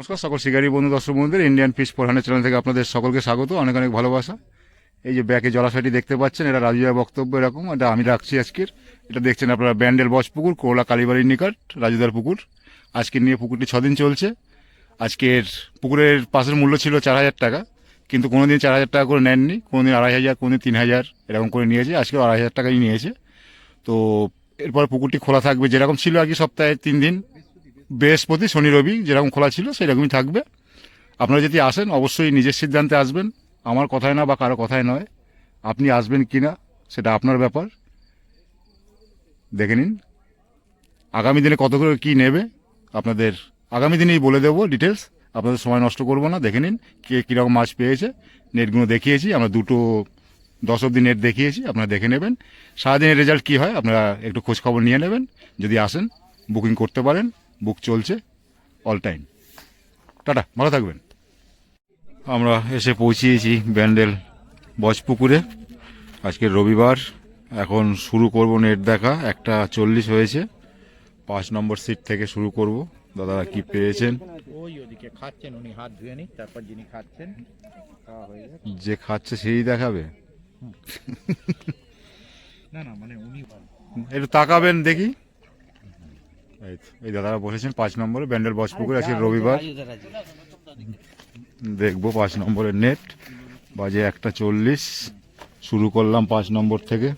নমস্কার, সকল শিকারী বন্ধু, দর্শক বন্ধুদের Indian fish four hundred channel থেকে আপনাদের সকলকে স্বাগত, অনেক অনেক ভালোবাসা। এই যে ব্যাকে জলাশয়টি দেখতে পাচ্ছেন, এটা রাজুয়া বক্তব্য এরকম, এটা আমি রাখছি আজকের। এটা দেখছেন আপনারা ব্যান্ডেল বস পুকুর কোলা কালীবাড়ির নিকট, রাজুদার পুকুর। আজকে নিয়ে পুকুরটি ছদিন চলছে। আজকের পুকুরের পাশের মূল্য ছিল চার হাজার টাকা, কিন্তু কোনোদিন চার হাজার টাকা করে নেননি, কোনোদিন আড়াই হাজার, কোনোদিন তিন হাজার, এরকম করে নিয়েছে। আজকে আড়াই হাজার টাকাই নিয়েছে। তো এরপর পুকুরটি খোলা থাকবে যেরকম ছিল কি সপ্তাহে তিন দিন। বৃহস্পতি, শনি, রবি যেরকম খোলা ছিল সেরকমই থাকবে। আপনারা যদি আসেন, অবশ্যই নিজের সিদ্ধান্তে আসবেন। আমার কথায় না বা কারও কথায় নয়। আপনি আসবেন কি না, সেটা আপনার ব্যাপার। দেখে নিন। আগামী দিনে কত করে কী নেবে, আপনাদের আগামী দিনেই বলে দেবো ডিটেলস। আপনাদের সময় নষ্ট করব না, দেখে নিন কে কীরকম মাছ পেয়েছে। নেটগুলো দেখিয়েছি, আমরা দুটো দশ অব্দি নেট দেখিয়েছি, আপনারা দেখে নেবেন। সারাদিনের রেজাল্ট কী হয়, আপনারা একটু খোঁজখবর নিয়ে নেবেন। যদি আসেন, বুকিং করতে পারেন। বুক চলছে অল টাইম টাটা ভালো থাকবেন। আমরা এসে পৌঁছিয়েছি ব্যান্ডেল বজপুকুরে। আজকে রবিবার এখন শুরু করব নেট দেখা একটা চল্লিশ হয়েছে। পাঁচ নম্বর সিট থেকে শুরু করব। দাদারা কি পেয়েছেন? যে খাচ্ছে সেই দেখাবে। না না মানে উনি একটু তাকাবেন দেখি। এই দাদারা বসেছেন পাঁচ নম্বরে ব্যান্ডেল বজপুকুরে আজকে রবিবার। দেখব পাঁচ নম্বরের নেট। বাজে একটা চল্লিশ। শুরু করলাম পাঁচ নম্বর থেকে।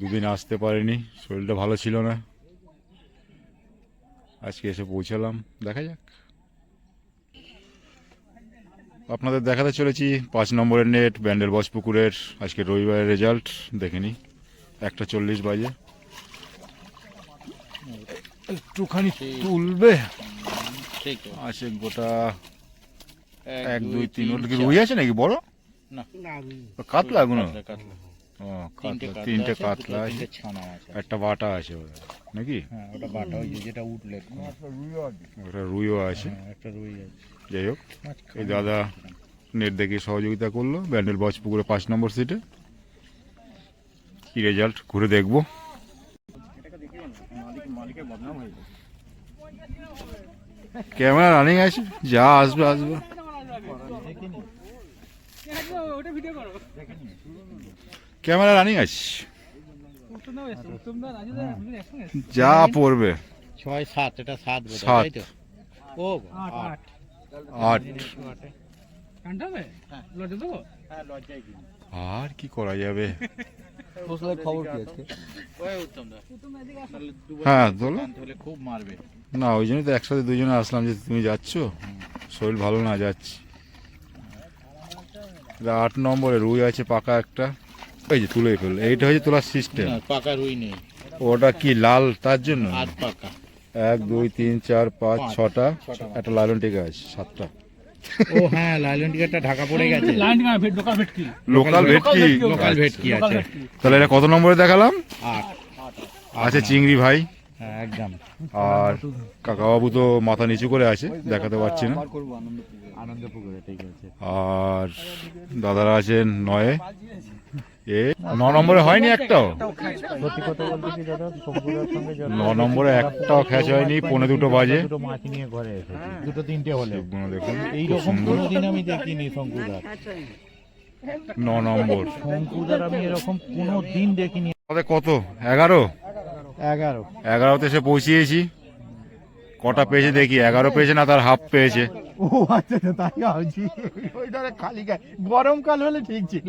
দুদিন আসতে পারিনি শরীরটা ভালো ছিল না। আজকে এসে পৌঁছালাম। দেখা যাক। আপনাদের দেখাতে চলেছি পাঁচ নম্বরের নেট ব্যান্ডেল বসপুকুরের আজকে রবিবারের রেজাল্ট দেখে নি একটা চল্লিশ বাজে। একটুখানি তুলবে। আছে গোটা এক দুই তিন ওটা কি রুই আছে নাকি বড়? না। কাতলা এগুলো। ও তিনটে কাতলা তিনটে আছে একটা বাটা আছে ওটা, নাকি? হ্যাঁ ওটা বাটা যেটা উঠলে। ওটা রুইও আছে। হ্যাঁ, একটা রুই আছে। যাই হোক এই দাদা নেট দেখে সহযোগিতা করল ব্যান্ডেল বজপুকুরে পাঁচ নম্বর সিটে। কি রেজাল্ট? ঘুরে দেখব। ক্যামেরা রানিং আছে যা আসবে আসবে। ক্যামেরা রানিং আছে। যা পড়বে। ছয় সাত এটা সাত সাত। তাই তো? ও আট। আট। হ্যাঁ আর কি করা যাবে? হ্যাঁ তোলো খুব মারবে। না ওই জন্যই তো একসাথে দুজনে আসলাম যে তুমি যাচ্ছ। শরীর ভালো না যাচ্ছি। আট নম্বরে রুই আছে পাকা একটা। এই যে তুলে ফেল এইটা হচ্ছে তোলার সিস্টেম পাকা রুই নেই। ওটা কি লাল তার জন্য? আধ পাকা। এক দুই তিন চার পাঁচ ছটা। একটা লালন টিকা আছে সাতটা। ও হ্যাঁ লাইলন টিকারটা ঢাকা পড়ে গেছে। লোকাল ভেটকি লোকাল ভেটকি আছে? তাহলে এটা কত নম্বরে দেখালাম? আছে চিংড়ি ভাই। হ্যাঁ একদম। আর কাকাবাবু তো মাথা নিচু করে আছে দেখাতে পারছি না। আর দাদারা আছেন নয়ে। এ? ন নম্বরে হয়নি একটাও? সত্যি কথা বলতে কি দাদা শঙ্কুদার সঙ্গে ন নম্বরে একটাও খ্যাচ হয়নি পৌনে দুটো বাজে। দুটো মাছ নিয়ে ঘরে এসেছি দুটো তিনটে হলে দেখুন কোনোদিন আমি দেখিনি শঙ্কুদার। ন নম্বর। শঙ্কুদার আমি এরকম কোনো দিন দেখিনি। আমাদের কত? এগারো? এগারো। এগারোতে এসে পৌঁছিয়েছি। কটা পেয়েছে দেখি এগারো পেয়েছে না তার হাফ পেয়েছে। ও আচ্ছা আচ্ছা, তাই ভাবছি। ওইটা খালি গায়ে গরমকাল হলে ঠিক ছিল।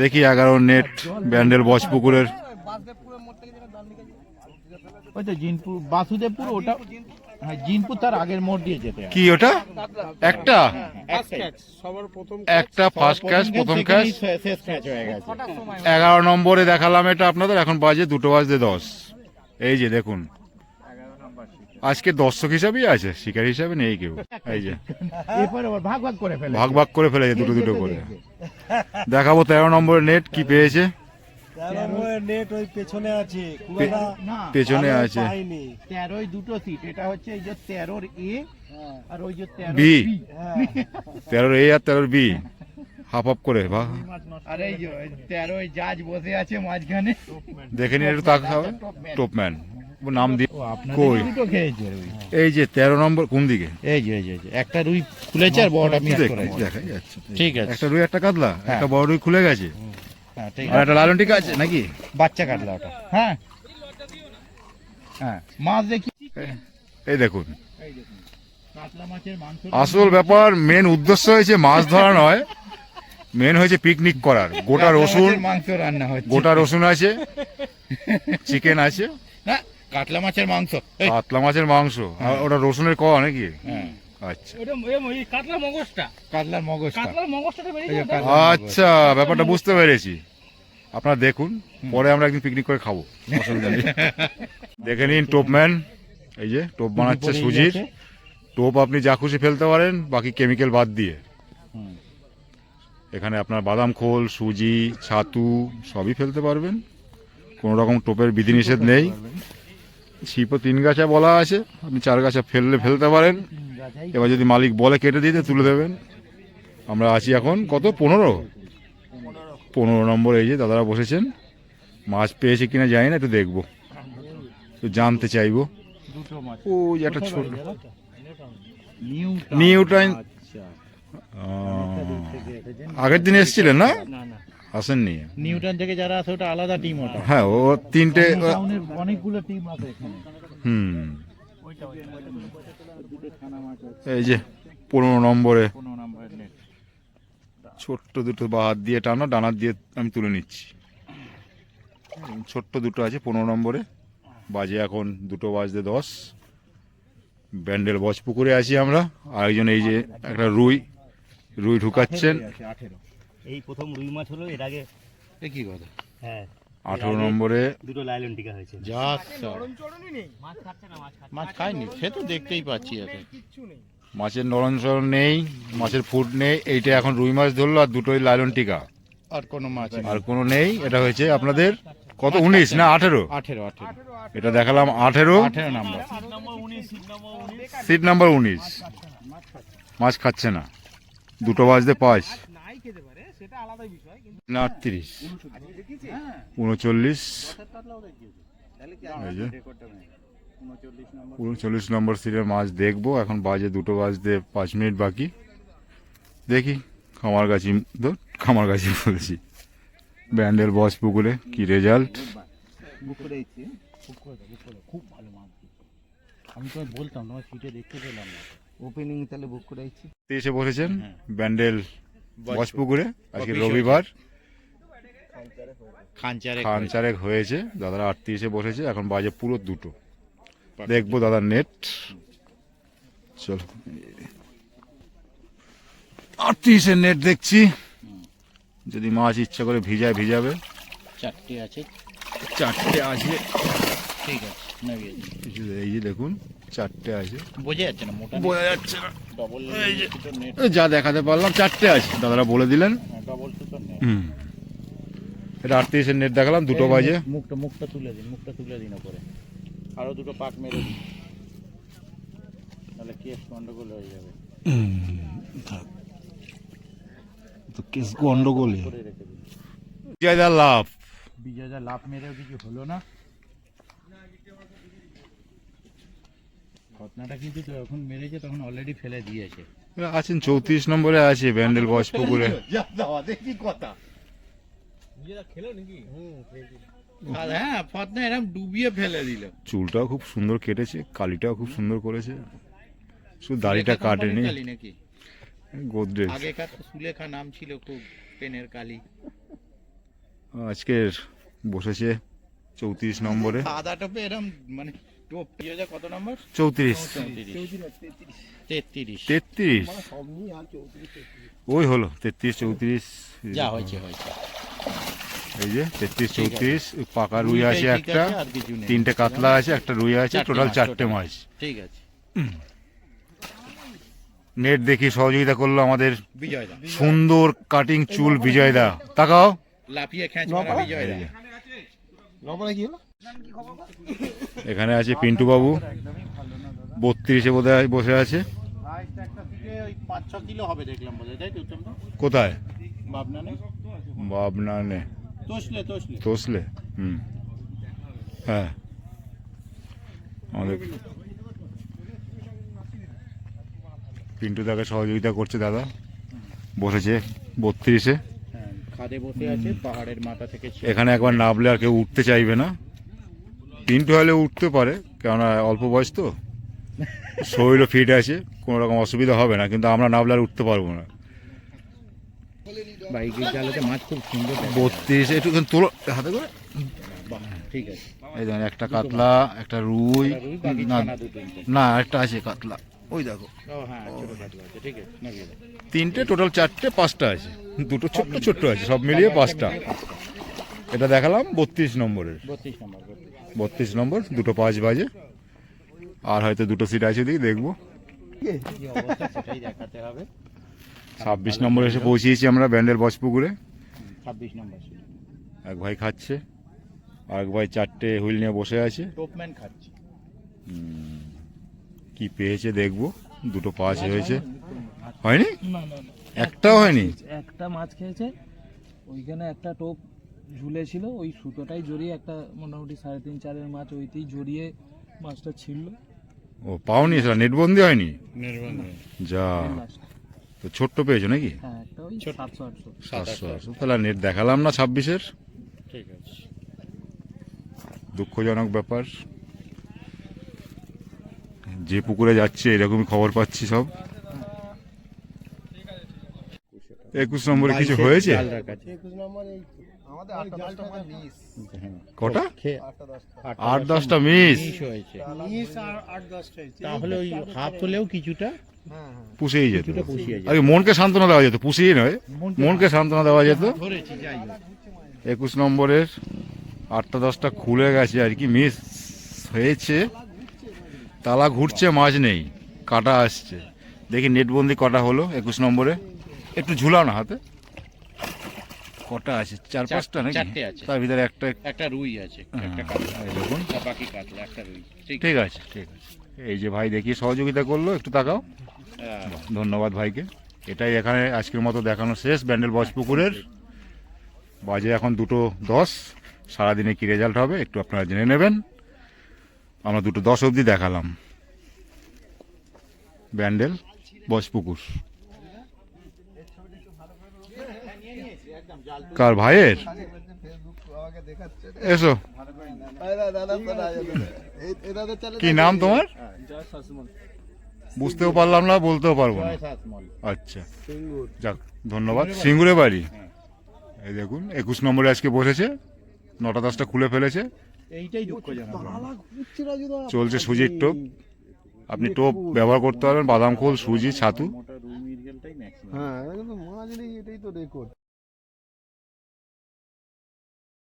দেখি এগারো নেট ব্যান্ডেল বজপুকুরের। ওই তো জিনপুর বাসুদেবপুর ওটা হ্যাঁ জিনপুর তার আগের মোড় দিয়ে যেতে কি ওটা? একটা? একটাই। একটা। ফার্স্ট ক্যাচ প্রথম ক্যাচ শেষ ক্যাচ হয়ে গেছে। এগারো নম্বরে দেখালাম এটা আপনাদের এখন বাজে দুটো বাজতে দশ। এই যে দেখুন। আজকে দর্শক হিসাবেই আছে শিকার হিসাবে নেই কেউ। এই যে। এরপরে ভাগ ভাগ করে ফেলে ভাগ ভাগ করে ফেলেছে দুটো দুটো করে। দেখাবো তেরো নম্বরের নেট কি পেয়েছে। নেট ওই পেছনে আছে পেছনে আছে। তেরোই দুটো সিট এটা হচ্ছে এই যে তেরোর এ আর ওই যে তেরো বি হ্যাঁ তেরোর এ আর তেরোর বি হাফ হাফ করে বা আর এই যে ওই জাজ বসে আছে মাঝখানে। দেখে নিন একটু তাকা হবে। টপম্যান নাম দিয়ে কই? এই যে তেরো নম্বর কোন দিকে? এই যে এই যে, একটা রুই খুলেছে আর বড়টা মিস দেখ, করেছে যাচ্ছে ঠিক আছে। একটা রুই একটা কাতলা হ্যাঁ। একটা বড় রুই খুলে গেছে। হ্যাঁ আর একটা লালন টিকা আছে নাকি? বাচ্চা কাটলা ওটা। হ্যাঁ। হ্যাঁ মাছ দেখি। এই দেখুন। আসল ব্যাপার মেন উদ্দেশ্য হয়েছে মাছ ধরা নয়। মেন হয়েছে পিকনিক করার। গোটা রসুন মাংস রান্না হচ্ছে। গোটা রসুন আছে চিকেন আছে। না কাতলা মাছের মাংস। কাতলা মাছের মাংস? আর ওটা রসুনের ক নাকি? হ্যাঁ। আচ্ছা। কাতলার মগজটা। কাতলার কাতলার মগজটা। আচ্ছা ব্যাপারটা বুঝতে পেরেছি। আপনারা দেখুন পরে আমরা একদিন পিকনিক করে খাব। অসুবিধা নেই। দেখে নিন টোপম্যান এই যে টোপ বানাচ্ছে সুজির। টোপ আপনি যা খুশি ফেলতে পারেন বাকি কেমিক্যাল বাদ দিয়ে। এখানে আপনার বাদাম খোল সুজি ছাতু সবই ফেলতে পারবেন। কোনো রকম টোপের বিধিনিষেধ নেই। ছিপও তিন গাছা বলা আছে আপনি চার গাছা ফেললে ফেলতে পারেন। এবার যদি মালিক বলে কেটে দিতে তুলে দেবেন। আমরা আছি এখন কত? পনেরো? পনেরো নম্বর এই যে দাদারা বসেছেন। মাছ পেয়েছে কিনা জানি না একটু দেখব। একটু জানতে চাইব। ও একটা ছোট। নিউ টাইম আচ্ছা। আগের দিন এসেছিলেন না। আসেননি। নিউটন থেকে যারা আছে ওটা আলাদা টিম ওটা। হ্যাঁ ও তিনটে অনেকগুলো টিম আছে এখানে। হুম। এই যে পনেরো নম্বরে। ছোট্ট দুটো বা হাত দিয়ে টানা ডানার দিয়ে আমি তুলে নিচ্ছি। ছোট্ট দুটো আছে পনেরো নম্বরে। বাজে এখন দুটো বাজতে দশ। ব্যান্ডেল বচ পুকুরে আছি আমরা। আরেকজন এই যে একটা রুই রুই ঢুকাচ্ছেন। আঠেরো। এই প্রথম রুই মাছ হলো এর আগে এ কি কথা? হ্যাঁ আঠেরো নম্বরে দুটো লাইলন টিকা হয়েছে। যা মাছ খায়নি সে তো দেখতেই পাচ্ছি এতে মাছের নরঞ্চরণ নেই মাছের ফুড নেই এইটা এখন রুই মাছ ধরলো আর দুটোই লাইলন টিকা। আর কোনো মাছ আর কোনো নেই এটা হয়েছে আপনাদের কত উনিশ না আঠেরো? আঠেরো আঠেরো। এটা দেখালাম আঠেরো। আঠেরো নাম্বার। সিট নাম্বার উনিশ। মাছ খাচ্ছে না। দুটো বাজতে পাঁচ। না আটত্রিশ উনচল্লিশ। এই যে। উনচল্লিশ নম্বর সিটের মাছ দেখব এখন বাজে দুটো বাজতে পাঁচ মিনিট বাকি। দেখি খামার গাছি তো খামার গাছি বলছি। ব্যান্ডেল বস পুকুরে কি রেজাল্ট খুব ভালো মাছ আমি তো বলতাম তোমার সিটে দেখতে পেলাম না। ওপেনিং তাহলে বুক করে দিচ্ছি এসে বসেছেন হ্যাঁ। ব্যান্ডেল বস পুকুরে আজকে রবিবার। খান চারেক হয়েছে দাদারা আটত্রিশে বসেছে এখন বাজে পুরো দুটো। দেখব দাদার নেট চলো। আটত্রিশের নেট দেখছি। যদি মাছ ইচ্ছা করে ভিজায় ভিজাবে। চারটে আছে। চারটে আছে। ঠিক আছে এই যে- এই যে দেখুন চারটে আছে। বোঝা যাচ্ছে না মোটা বোঝা যাচ্ছে না। যা দেখাতে পারলাম চারটে আছে। দাদারা বলে দিলেন। হুম। এটা আটত্রিশের নেট দেখালাম দুটো বাজে। মুখটা মুখটা তুলে দিন মুখটা তুলে দিন ওপরে। আরও দুটো পাক মেরে দিন। তাহলে কেস গন্ডগোল হয়ে যাবে। তো কেস গন্ডগোলে। করে রেখে দিন। জয়দার লাভ বিজয়দা লাভ মেরেও কিছু হলো না। কিন্তু যখন মেরেছে তখন অলরেডি ফেলে দিয়েছে। আছেন চৌত্রিশ নম্বরে আছে ব্যান্ডেল বস পুকুরে আর হ্যাঁ ফতনা এরকম ডুবিয়ে ফেলে দিল। চুলটাও খুব সুন্দর কেটেছে কালিটাও খুব সুন্দর করেছে। শুধু দাড়িটা কাটেনি। গোদরেজ। আগেকার তো সুলেখা নাম ছিল খুব পেনের কালি। আজকের বসেছে চৌত্রিশ নম্বরে। সাদা এরম মানে কত নম্বর? চৌত্রিশ। তেত্রিশ। তেত্রিশ। ওই হলো তেত্রিশ চৌত্রিশ। যা হয়েছে হয়েছে। এই যে তেত্রিশ চৌত্রিশ পাকা রুই আছে একটা। তিনটে কাতলা আছে একটা রুই আছে টোটাল চারটে মাছ। ঠিক আছে। নেট দেখি সহযোগিতা করল আমাদের সুন্দর কাটিং চুল বিজয়দা। তাকাও। লাফিয়ে খেঁচ মারা বিজয়দা। কি হলো? এখানে আছে পিন্টু বাবু। বত্রিশে বোধ হয় বসে আছে। কোথায়? বাবনানে তোসলে হুম। হ্যাঁ। আমাদের পিন্টু দাকে সহযোগিতা করছে দাদা। বসেছে বত্রিশে। হ্যাঁ খাদে বসে আছে পাহাড়ের মাথা থেকে এখানে একবার নামলে আর কেউ উঠতে চাইবে না। পিন্টু হলে উঠতে পারে কেননা অল্প বয়স তো। শরীরও ফিট আছে কোনো রকম অসুবিধা হবে না কিন্তু আমরা নামলে আর উঠতে পারব না। বাইকের জালেতে মাছ খুব সুন্দর বত্রিশ একটু তোলো হাতে করে। ঠিক আছে। এই দেখেন একটা কাতলা একটা রুই না না একটা আছে কাতলা। ওই দেখো। হ্যাঁ। তিনটে টোটাল চারটে পাঁচটা আছে। দুটো ছোট্ট ছোট্ট আছে সব মিলিয়ে পাঁচটা। এটা দেখালাম বত্রিশ নম্বরের। বত্রিশ নম্বর বত্রিশ। নম্বর দুটো পাঁচ বাজে। আর হয়তো দুটো সিট আছে দিকে দেখব। ছাব্বিশ নম্বর এসে পৌঁছিয়েছি আমরা ব্যান্ডেল বজপুকুরে ছাব্বিশ নম্বর এক ভাই খাচ্ছে আর এক ভাই চারটে হুইল নিয়ে বসে আছে। টোপম্যান খাচ্ছে। কি পেয়েছে দেখব দুটো পাঁচ হয়েছে। হয়নি? একটাও হয়নি? একটা মাছ খেয়েছে ওইখানে একটা টোপ ঝুলেছিল ওই সুতোটাই জড়িয়ে একটা মোটামুটি সাড়ে তিন চারের মাছ ওইতেই জড়িয়ে মাছটা ছিল ও পাওনি সেটা? নেটবন্দি হয়নি? যা তো ছোট্ট পেয়েছ নাকি? হ্যাঁ একটা ওই সাতশো আটশো। সাতশো আটশো। তাহলে নেট দেখালাম না ছাব্বিশের? ঠিক আছে। দুঃখজনক ব্যাপার। যে পুকুরে যাচ্ছে এরকমই খবর পাচ্ছি সব। একুশ নম্বরে কিছু হয়েছে? রাখা আছে। আমাদের আটটা দশটা মাছ মিস হ্যাঁ। কটা? আট দশটা দশটা মিস মিস হয়েছে। মিস আর আট দশটা হয়েছে। তাহলে ওই হাফ হলেও কিছুটা যেত। কিছুটা পুষিয়ে যায় মনকে সান্ত্বনা দেওয়া যেত পুষিয়ে নয়। মনকে সান্ত্বনা দেওয়া যেত। একুশ নম্বরের আটটা দশটা খুলে গেছে আর কি মিস হয়েছে। তালা ঘুরছে মাছ নেই কাটা আসছে। দেখি নেটবন্দি কটা হলো একুশ নম্বরে। একটু ঝুলানো হাতে। কটা আছে চার পাঁচটা নাকি? চারটে আছে। তার ভিতরে একটা একটা রুই আছে একটা হ্যাঁ, কাতলা দেখুন। বাকি কাতলা একটা রুই। ঠিক আছে ঠিক আছে। এই যে ভাই দেখি সহযোগিতা করল একটু তাকাও। হ্যাঁ। ধন্যবাদ ভাইকে। এটাই এখানে আজকের মতো দেখানো শেষ ব্যান্ডেল বজপুকুরের। বাজে এখন দুটো দশ সারাদিনে কি রেজাল্ট হবে একটু আপনারা জেনে নেবেন। আমরা দুটো দশ অবধি দেখালাম। ব্যান্ডেল বজপুকুর। কার ভাইয়ের? এসো। কি নাম তোমার? বুঝতেও পারলাম না, বলতেও পারব না। আচ্ছা। যাক, ধন্যবাদ। সিঙ্গুরে বাড়ি? এই দেখুন, একুশ নম্বরে আজকে বসেছে। নটা দশটা খুলে ফেলেছে। চলছে সুজির টোপ। আপনি টোপ ব্যবহার করতে পারবেন বাদাম খোল, সুজি, ছাতু। হ্যাঁ